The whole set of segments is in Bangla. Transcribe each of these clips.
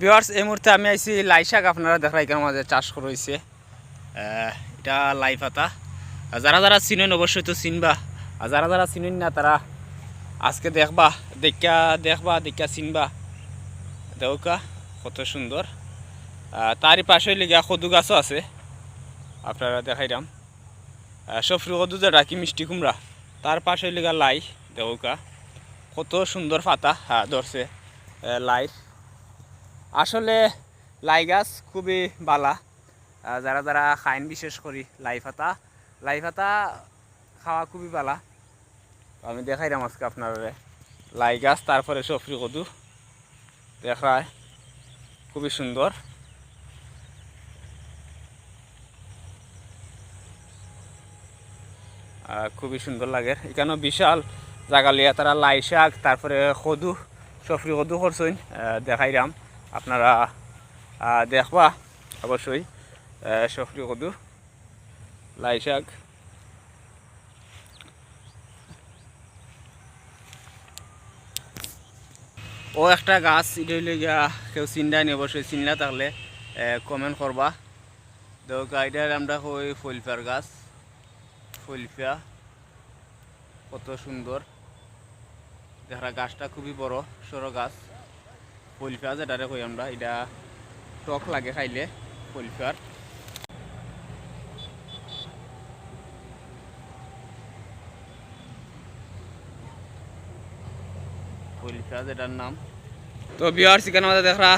ভিওয়ার্স এই মুহূর্তে আমি আইছি লাই শাক আপনারা দেখা এখানে মাঝে চাষ করেছে এটা লাই পাতা। যারা যারা চিনেন অবশ্যই তো চিনবা। আর যারা যারা চিনেন না তারা আজকে দেখবা দেখা দেখবা দেখা চিনবা। দেউকা কত সুন্দর। তারই পাশে লিগা কদু গাছও আছে। আপনারা দেখাইলাম সফরি কদু যেটা কি মিষ্টি কুমড়া। তার পাশে লিগা লাই। দেউকা কত সুন্দর পাতা। হ্যাঁ ধরছে আহ, লাই। আসলে লাই গাছ খুবই বালা। যারা যারা খাইন, বিশেষ করি লাই পাতা। লাই খাওয়া খুবই বালা। আমি দেখাইলাম আজকে আপনার। লাই গাছ, তারপরে সফরি কদু। দেখায়। খুবই সুন্দর। খুবই সুন্দর লাগে। এখানেও বিশাল জায়গা লিয়া তারা লাই শাক, তারপরে কদু, সফরি কদু করছেন। দেখাইলাম। আপনারা দেখবা, অবশ্যই সফরি কদু লাই শাক। ও একটা গাছ, এটা গিয়া কেউ চিন্তা নেই, অবশ্যই চিনলা থাকলে কমেন্ট করবা। তো গাইডার আমরা কই ফুলফার গাছ। ফুলফিয়া, কত সুন্দর। দেখা গাছটা খুবই বড়, সরো গাছ। ফুলফিয়া যেটারে কই আমরা, এটা টক লাগে খাইলে ফুলফিয়ার ফুলফিয়া যেটার নাম। তো বিহার চিকেন মাঝে দেখা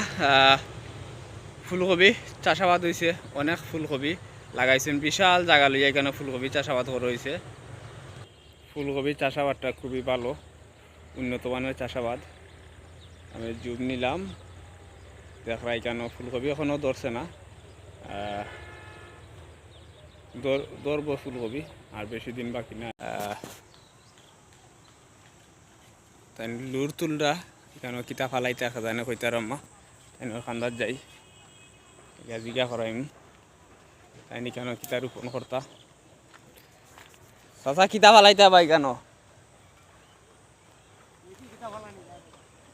ফুলকবি চাষাবাদ হয়েছে অনেক ফুলকবি লাগাইছেন, বিশাল জায়গা লইয়া এখানে ফুলকবি চাষাবাদ করা হয়েছে ফুলকবি চাষাবাদটা খুবই ভালো, উন্নত মানের চাষাবাদ। আমি যুগ নিলাম। দেখা এখানে ফুলকবি এখনও ধরছে না। ধরবো ফুলকবি, আর বেশি দিন বাকি না। তাই লুর তুলরা এখানে কিতা ফালাইতে রাখা যায় না কইতে রম্মা তাই খান্দার যাই। জিজ্ঞা করাইম। তাই কেন কিতা রোপণ করতা। চাচা কিতা ফালাইতে পাই কেন?